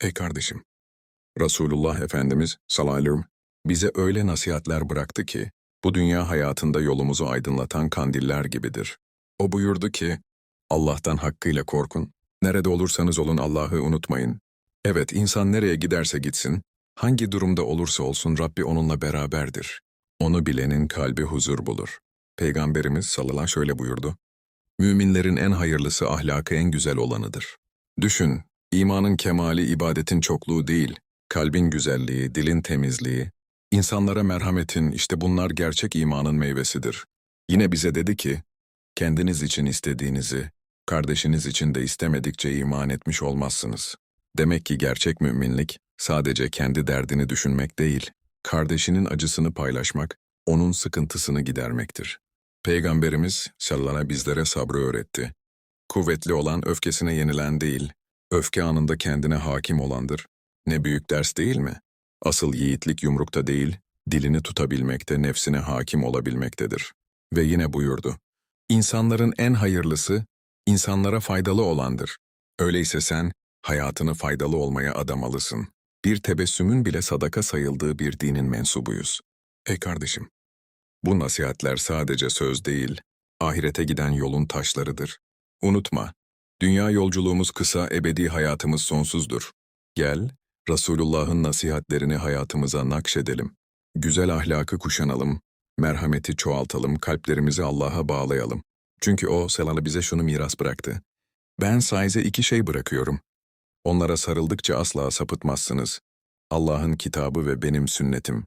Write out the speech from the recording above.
Ey kardeşim, Resulullah Efendimiz sellem bize öyle nasihatler bıraktı ki, bu dünya hayatında yolumuzu aydınlatan kandiller gibidir. O buyurdu ki, Allah'tan hakkıyla korkun, nerede olursanız olun Allah'ı unutmayın. Evet, insan nereye giderse gitsin, hangi durumda olursa olsun Rabbi onunla beraberdir. Onu bilenin kalbi huzur bulur. Peygamberimiz sallallahu şöyle buyurdu, Müminlerin en hayırlısı ahlakı en güzel olanıdır. Düşün, imanın kemali ibadetin çokluğu değil, kalbin güzelliği, dilin temizliği, insanlara merhametin işte bunlar gerçek imanın meyvesidir. Yine bize dedi ki, kendiniz için istediğinizi, kardeşiniz için de istemedikçe iman etmiş olmazsınız. Demek ki gerçek müminlik, sadece kendi derdini düşünmek değil, kardeşinin acısını paylaşmak, onun sıkıntısını gidermektir. Peygamberimiz sallallahu bizlere sabrı öğretti. Kuvvetli olan öfkesine yenilen değil, öfke anında kendine hakim olandır. Ne büyük ders değil mi? Asıl yiğitlik yumrukta değil, dilini tutabilmekte, nefsine hakim olabilmektedir. Ve yine buyurdu. İnsanların en hayırlısı, insanlara faydalı olandır. Öyleyse sen, hayatını faydalı olmaya adamalısın. Bir tebessümün bile sadaka sayıldığı bir dinin mensubuyuz. Ey kardeşim, bu nasihatler sadece söz değil, ahirete giden yolun taşlarıdır. Unutma, dünya yolculuğumuz kısa, ebedi hayatımız sonsuzdur. Gel, Resulullah'ın nasihatlerini hayatımıza nakşedelim. Güzel ahlakı kuşanalım, merhameti çoğaltalım, kalplerimizi Allah'a bağlayalım. Çünkü O selamı bize şunu miras bıraktı. Ben size iki şey bırakıyorum. Onlara sarıldıkça asla sapıtmazsınız. Allah'ın kitabı ve benim sünnetim.